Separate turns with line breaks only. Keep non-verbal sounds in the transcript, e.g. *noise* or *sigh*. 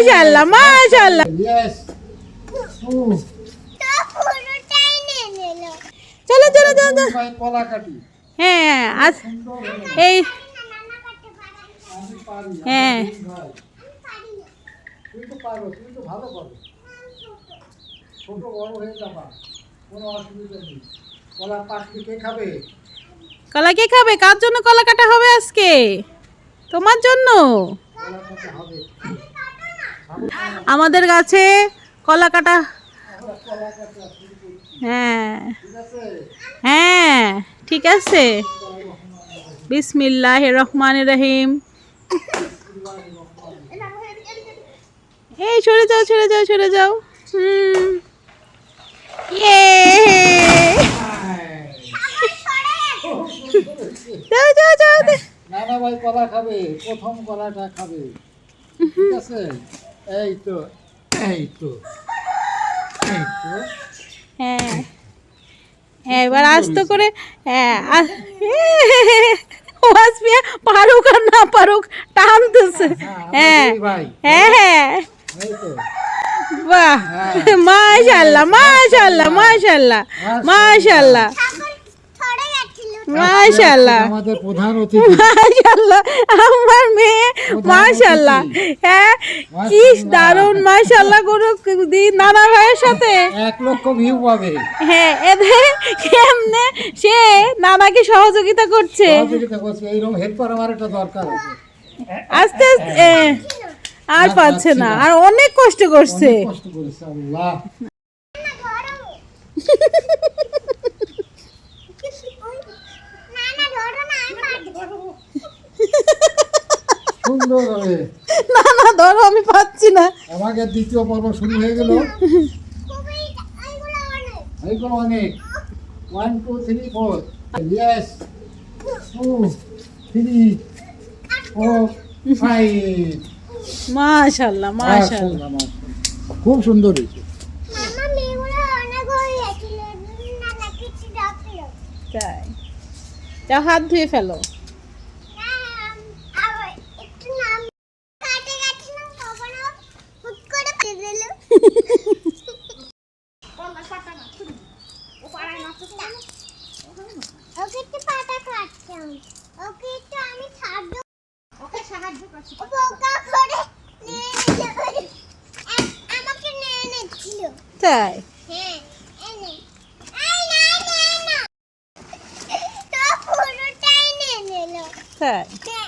মাশাআল্লাহ মাশাআল্লাহ. চলো চলো চলো হ্যাঁ আজ এই হ্যাঁ।
ছোট বড় হয়ে যাবা। কোনো অসুবিধা নেই। কলা কে খাবে?
কলা কে খাবে? কার জন্য কলা কাটা হবে আজকে? তোমার জন্য?
কলা খেতে হবে।
আমাদের গাছে কলা কাটা। হ্যাঁ। হ্যাঁ ঠিক আছে। বিসমিল্লাহ রহমান রহিম। এই, সরে যাও সরে যাও সরে যাও। হুম। ইয়ে।
খাবে, প্রথম কলাটা খাবে। ঠিক আছে? এই তো এই তো এই তো।
হ্যাঁ হ্যাঁ এবার আস্তে করে হ্যাঁ আ- *laughs* পারুক আর না পারুক টানতেছে। হ্যাঁ হ্যাঁ হ্যাঁ
তো।
বাহ
হ্যাঁ।
মাশাল্লাহ মাশাল্লাহ মাশাল্লাহ মাশাল্লাহ মাশাল্লাহ
আমাদের প্রধান অতিথি।
মাশাল্লাহ আমার মেয়ে হ্যাঁ কি দারুণ মাশাল্লাহ করুক দি নানা ভাইয়ের সাথে।
এক লক্ষ ভিউ পাবে।
হ্যাঁ এদের কেমনে? সে নানাকে সহযোগিতা করছে।
সহযোগিতা করছে এইরকম হেল্পার আমার একটা দরকার আছে।
আস্তে আস্তে আর পাচ্ছে না আর অনেক কষ্ট করছে।
কষ্ট করেছে আল্লাহ। *laughs*
না না ধরো আমি পাচ্ছি না।
আমাকে দ্বিতীয় পর্ব শুরু হয়ে গেল। এইগুলো অনেক। One two three four yes two three four five
মাশাল্লাহ মাশাল্লাহ।
খুব সুন্দর হয়েছে।
তাই। হাত ধুয়ে ফেলো। তাই?
হ্যাঁ
তাই?
তো